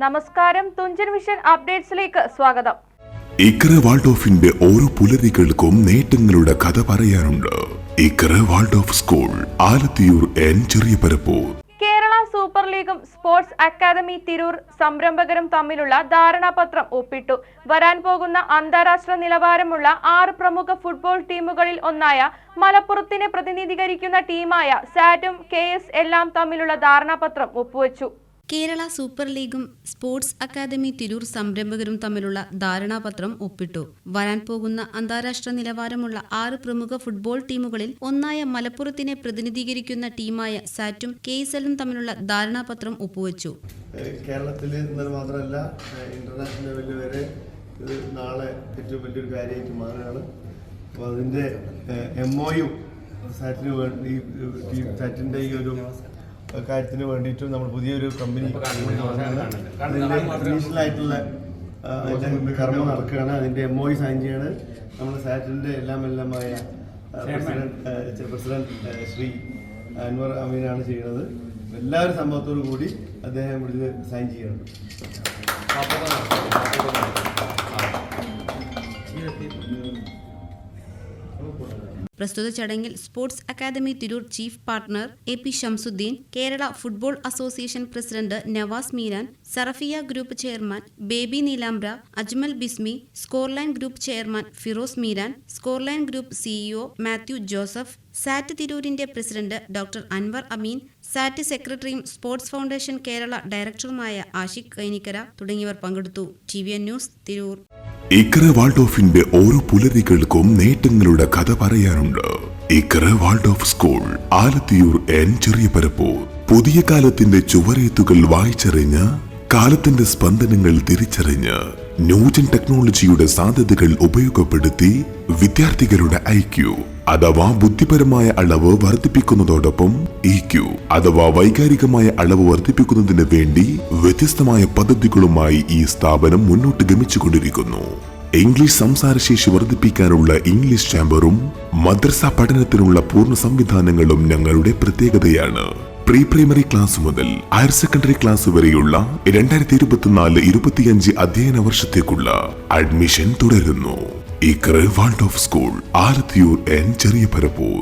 നമസ്കാരം. തുഞ്ചൻ വിഷൻ അപ്ഡേറ്റ്സിലേക്ക് സ്വാഗതം. ഇക്കറ വാൾഡോഫിന്റെ ഓരോ പുലരികൾക്കും നേട്ടങ്ങളുടെ കഥ പറയാനുണ്ട്. Ikkara Waldorf school Alathiyur N Cheriya Parappur Kerala super ലീഗും സ്പോർട്സ് അക്കാദമി തിരൂർ സംരംഭകരും തമ്മിലുള്ള ധാരണാപത്രം ഒപ്പിട്ടു. വരാൻ പോകുന്ന അന്താരാഷ്ട്ര നിലവാരമുള്ള ആറ് പ്രമുഖ ഫുട്ബോൾ ടീമുകളിൽ ഒന്നായ മലപ്പുറത്തിനെ പ്രതിനിധീകരിക്കുന്ന ടീമായ സാറ്റും കെ എല്ലാം തമ്മിലുള്ള ധാരണാപത്രം ഒപ്പുവെച്ചു. കേരള സൂപ്പർ ലീഗും സ്പോർട്സ് അക്കാദമി തിരൂർ സംരംഭകരും തമ്മിലുള്ള ധാരണാപത്രം ഒപ്പിട്ടു. വരാൻ പോകുന്ന അന്താരാഷ്ട്ര നിലവാരമുള്ള ആറ് പ്രമുഖ ഫുട്ബോൾ ടീമുകളിൽ ഒന്നായ മലപ്പുറത്തിനെ പ്രതിനിധീകരിക്കുന്ന ടീമായ സാറ്റും കെയ്സലും തമ്മിലുള്ള ധാരണാപത്രം ഒപ്പുവച്ചു. കേരളത്തിൽ മാത്രമല്ല ഇന്റർനാഷണൽ ലെവലിൽ വരെ ഇത് നാളെ ഏറ്റവും വലിയൊരു കാര്യമായിട്ട് മാറുകയാണ്. അപ്പോൾ അതിന്റെ എം ഒ സാറ്റിന് വേണ്ടി സാറ്റിന്റെ ഈ ഒരു കാര്യത്തിന് വേണ്ടിയിട്ടും നമ്മൾ പുതിയൊരു കമ്പനി അതിന്റെ ഇനീഷ്യലായിട്ടുള്ള അതിന്റെ കർമ്മം നടക്കുകയാണ്. അതിന്റെ എം ഒ സൈൻ ചെയ്യാണ്. നമ്മൾ സാറ്റിന്റെ എല്ലാം എല്ലാമായ പ്രസിഡന്റ് പ്രസിഡന്റ് ശ്രീ അൻവർ അമീനാണ് ചെയ്യുന്നത്. എല്ലാവരും സംഭവത്തോടു കൂടി അദ്ദേഹം ഇവിടുന്ന് സൈൻ ചെയ്യണം പ്രസ്തുത ചടങ്ങിൽ sports academy Tirur chief partner A P Shamsuddin Kerala football association president Navas Meeran Sarafiya group chairman Baby Neelambra Ajmal Bismi scoreline group chairman Firoz Meeran scoreline group CEO Mathew Joseph SAT തിരൂരിന്റെ president doctor Anwar Ameen SAT സെക്രട്ടറിയും sports foundation Kerala ഡയറക്ടറുമായ ആഷിഖ് കൈനിക്കര തുടങ്ങിയവർ പങ്കെടുത്തു. T V news Tirur. Ikkara വാൾഡോഫിന്റെ ഓരോ പുലരികൾക്കും നേട്ടങ്ങളുടെ കഥ പറയാനുണ്ട്. Ikkara Waldorf school Alathiyur N Cheriya Parappur പുതിയ കാലത്തിന്റെ ചുവരേത്തുകൾ വായിച്ചറിഞ്ഞ് കാലത്തിന്റെ സ്പന്ദനങ്ങൾ തിരിച്ചറിഞ്ഞ് ന്യൂജൻ ടെക്നോളജിയുടെ സാധ്യതകൾ ഉപയോഗപ്പെടുത്തി വിദ്യാർത്ഥികളുടെ ഐക്യു. അഥവാ ബുദ്ധിപരമായ അളവ് വർദ്ധിപ്പിക്കുന്നതോടൊപ്പം ഇ ക്യു അഥവാ വൈകാരികമായ അളവ് വർദ്ധിപ്പിക്കുന്നതിന് വേണ്ടി വ്യത്യസ്തമായ പദ്ധതികളുമായി ഈ സ്ഥാപനം മുന്നോട്ട് ഗമിച്ചുകൊണ്ടിരിക്കുന്നു. ഇംഗ്ലീഷ് സംസാരശേഷി വർദ്ധിപ്പിക്കാനുള്ള ഇംഗ്ലീഷ് ചാമ്പറും മദ്രസ പഠനത്തിനുള്ള പൂർണ സംവിധാനങ്ങളും ഞങ്ങളുടെ പ്രത്യേകതയാണ്. പ്രീ പ്രൈമറി ക്ലാസ് മുതൽ ഹയർ സെക്കൻഡറി ക്ലാസ് വരെയുള്ള രണ്ടായിരത്തി ഇരുപത്തിനാല് ഇരുപത്തിയഞ്ച് അധ്യയന വർഷത്തേക്കുള്ള അഡ്മിഷൻ തുടരുന്നു. ഇക്കറ് world of school Alathiyur N ചെറിയ പരപ്പൂർ